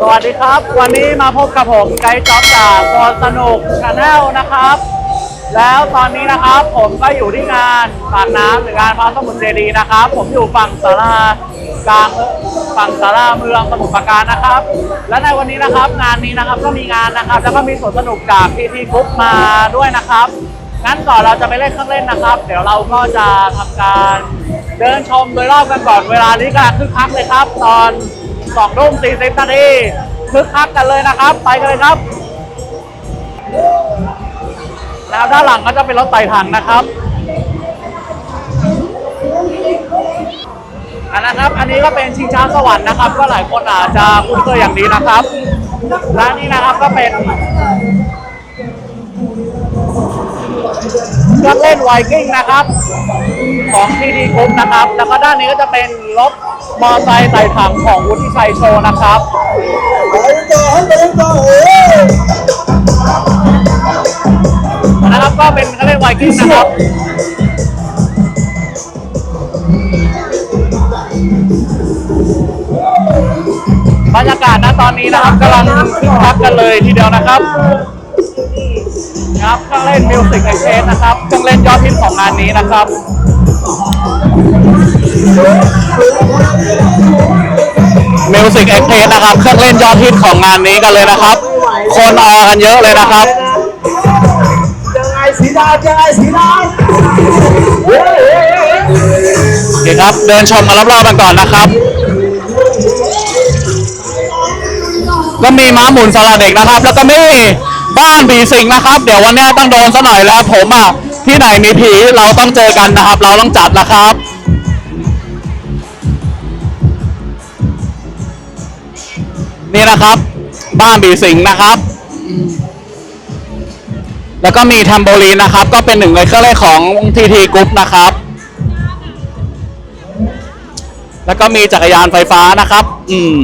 สวัสดีครับ วันนี้มาพบกับผมไกด์จ็อบจากโซนสนุกชาแนลนะครับ แล้วตอนนี้นะครับผมก็อยู่ที่งานปากน้ำหรืองานพระสมุทรเจดีย์นะครับ ผมอยู่ฝั่งสารากลางฝั่งสาราเมืองสมุทรปราการนะครับ และในวันนี้นะครับงานนี้นะครับก็มีงานนะครับ แล้วก็มีสวนสนุกจากพีทีกรุ๊ปมาด้วยนะครับงั้นก่อนเราจะไปเล่นเครื่องเล่นนะครับ เดี๋ยวเราก็จะทำการเดินชมโดยรอบกันก่อนเวลานี้กำลังคึกคักเลยครับ ตอน สองทุ่มสี่สิบนาทีคึกคักกันเลยนะครับ ไปกันเลยครับ แล้วด้านหลังก็จะเป็นรถไต่ถังนะครับอันนะครับ อันนี้ก็เป็นชิงช้าสวรรค์นะครับ ก็หลายคนอาจจะคุ้นเคยอย่างนี้นะครับและนี่นะครับก็เป็นเครื่องเล่นไวกิ้งนะครับ ของทีดีกรุ๊ปนะครับ แล้วก็ด้านนี้ก็จะเป็นรถมอเตอร์ไซค์ไต่ถังของวุฒิชัยโชว์นะครับ นะครับก็เป็นเขาเรียกไวกิ้งนะครับ บรรยากาศณตอนนี้นะครับกำลังคึกคักกันเลยทีเดียวนะครับนะครับเครื่องเล่นมิวสิกไอเชนนะครับเครื่องเล่นยอดฮิตของงานนี้นะครับ มิวสิกไอเชนนะครับ เครื่องเล่นยอดฮิตของงานนี้กันเลยนะครับ คนออกันเยอะเลยนะครับ ยังไงสีดายังไงสีดาเฮ้ยโอเคครับ เดินชมกันรอบๆกันก่อนนะครับ ก็มีม้าหมุนสำหรับเด็กนะครับ แล้วก็มีบ้านผีสิงนะครับ เดี๋ยววันนี้ต้องโดนซะหน่อยแล้วผมอะ ที่ไหนมีผีเราต้องเจอกันนะครับ เราต้องจัดนะครับ นี่นะครับ บ้านผีสิงนะครับ แล้วก็มีแทมโบลีนนะครับ ก็เป็นหนึ่งในเครื่องเล่นของทีทีกรุ๊ปนะครับ แล้วก็มีจักรยานไฟฟ้านะครับ อืม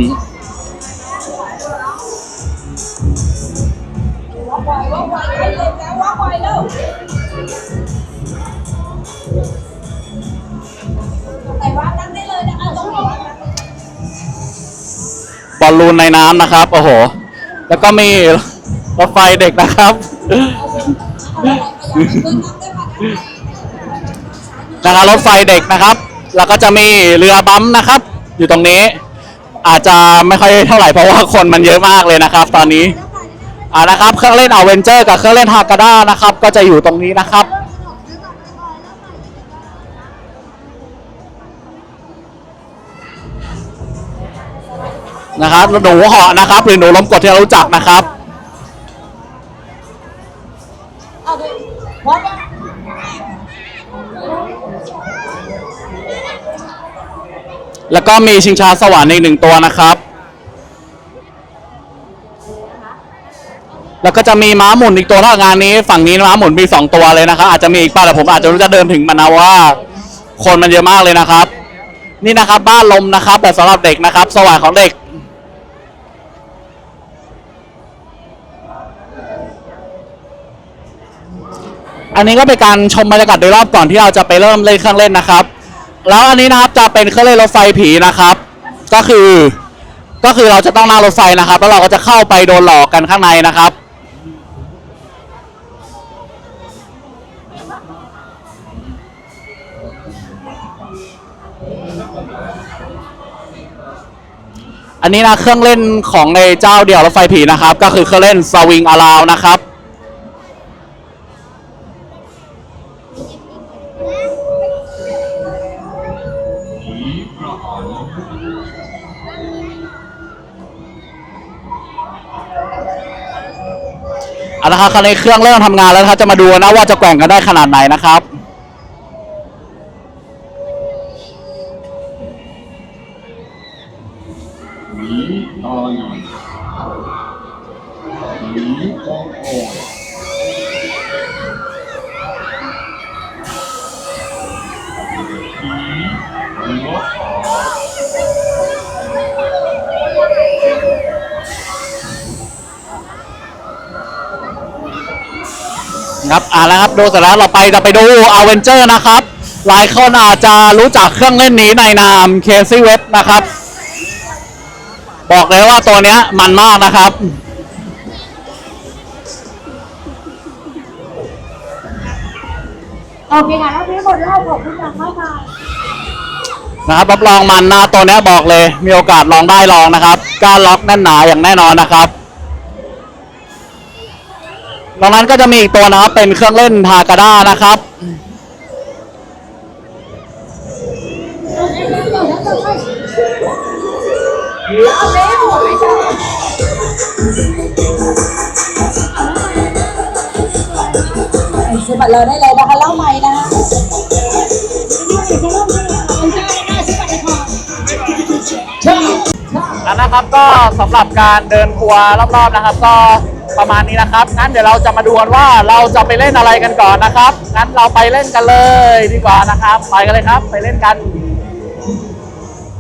อลลูนในน้ำนะครับ โอ้โห แล้วก็มีรถไฟเด็กนะครับนะครับรถไฟเด็กนะครับ แล้วก็จะมีเรือบัมนะครับ อยู่ตรงนี้ อาจจะไม่ค่อยเท่าไหร่เพราะว่าคนมันเยอะมากเลยนะครับ ตอนนี้อ่านะครับ เครื่องเล่นอเวนเจอร์กับเครื่องเล่นฮากาด้านะครับ ก็จะอยู่ตรงนี้นะครับ นะครับหนูเหาะนะครับ หรือหนูล้มกดที่เรารู้จักนะครับ แล้วก็มีชิงช้าสวรรค์อีกหนึ่งตัวนะครับ แล้วก็จะมีม้าหมุนอีกตัวถ้างานนี้ ฝั่งนี้ม้าหมุนมีสองตัวเลยนะครับ อาจจะมีอีกป่ะแต่ผมอาจจะรู้จะเดินถึงมันนะว่า คนมันเยอะมากเลยนะครับ นี่นะครับบ้านลมนะครับ แบบสำหรับเด็กนะครับ สว่างของเด็ก อันนี้ก็เป็นการชมบรรยากาศโดยรอบก่อนที่เราจะไปเริ่มเล่นเครื่องเล่นนะครับ แล้วอันนี้นะครับจะเป็นเครื่องเล่นรถไฟผีนะครับ ก็คือ ก็คือเราจะต้องนั่งรถไฟนะครับ แล้วเราก็จะเข้าไปโดนหลอกกันข้างในนะครับ อันนี้นะเครื่องเล่นของในเจ้าเดี่ยวรถไฟผีนะครับ ก็คือเครื่องเล่นสวิงอาราวนะครับ เอาละครับคราวนี้เครื่องเริ่มทำงานแล้วนะครับจะมาดูนะว่าจะแกว่งกันได้ขนาดไหนนะครับ ครับอ่าแล้วครับดูเสร็จแล้วเราไปจะไปดูอเวนเจอร์นะครับ หลายคนอาจจะรู้จักเครื่องเล่นนี้ในนามเคซี่เว b นะครับ บอกเลยว่าตัวเนี้ยมันมากนะครับ โอเคค่ะแล้วพี่หมดรอบขอบคุณมากค่ะนะครับรับรองมันนะตัวเนี้ยบอกเลย มีโอกาสลองได้ลองนะครับกล้ารล็อกแน่นหนาอย่างแน่นอนนะครับตรงนั้นก็จะมีอีกตัวนะครับเป็นเครื่องเล่นทากาด้านะครับ เอาเล่หัวไม่ใช่สบัดเราได้เลยนะคะเล่าใหม่นะแล้วนะครับก็สำหรับการเดินทัวร์รอบๆนะครับ ก็ประมาณนี้นะครับงั้นเดี๋ยวเราจะมาดูกันว่าเราจะไปเล่นอะไรกันก่อนนะครับงั้นเราไปเล่นกันเลยดีกว่านะครับ ไปกันเลยครับ ไปเล่นกัน